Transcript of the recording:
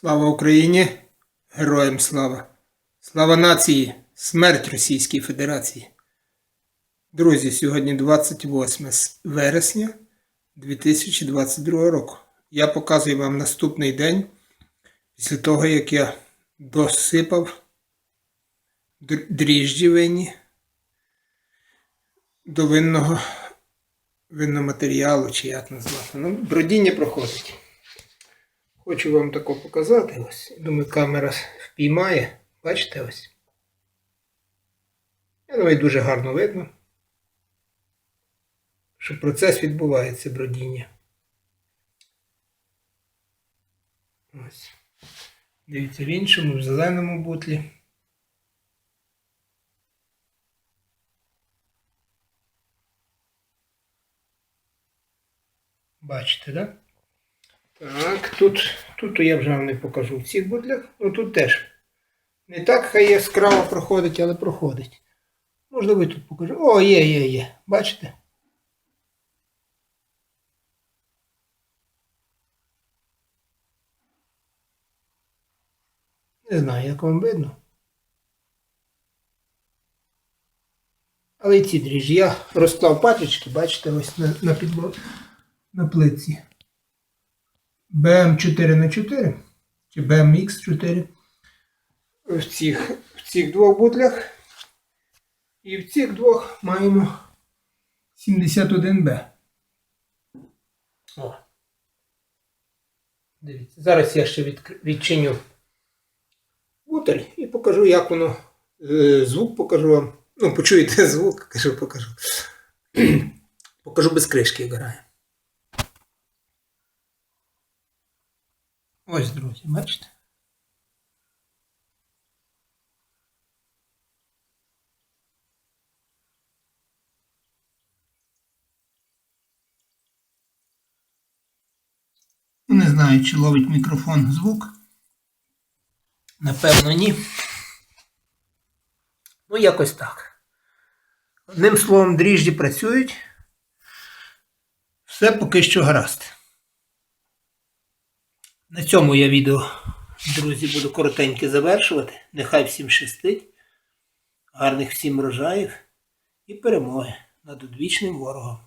Слава Україні! Героям слава! Слава нації! Смерть Російській Федерації! Друзі, сьогодні 28 вересня 2022 року. Я показую вам наступний день після того, як я досипав дріжджі винні до винного винноматеріалу, чи як назвати. Ну, бродіння проходить. Хочу вам тако показати ось. Думаю, камера впіймає. Бачите ось. Я думаю, дуже гарно видно, що процес відбувається бродіння. Ось. Дивіться в іншому, в зеленому бутлі. Бачите, так? Да? Так, тут, тут я вже вам не покажу в цих бутлях. Ну тут теж. Не так хай яскраво проходить, але проходить. Можливо, тут покажу. О, є, є, є. Бачите? Не знаю, як вам видно. Але і ці дріжджі. Я розклав пачечки, бачите, ось на, на, підло... на плитці. BM4 на 4 чи BMX4 в цих, в цих двох бутлях. І в цих двох маємо 71B. О. Дивіться. Зараз я ще відчиню бутель і покажу, як воно. е, Звук покажу вам. Ну, почуєте звук, кажу, покажу. покажу без кришки, грає. Ось, друзі, бачите? Не знаю, чи ловить мікрофон звук. Напевно, ні. Ну, якось так. Одним словом, дріжджі працюють. Все поки що гаразд. На цьому я відео, друзі, буду коротеньке завершувати. Нехай всім щастить. Гарних всім врожаїв і перемоги над одвічним ворогом.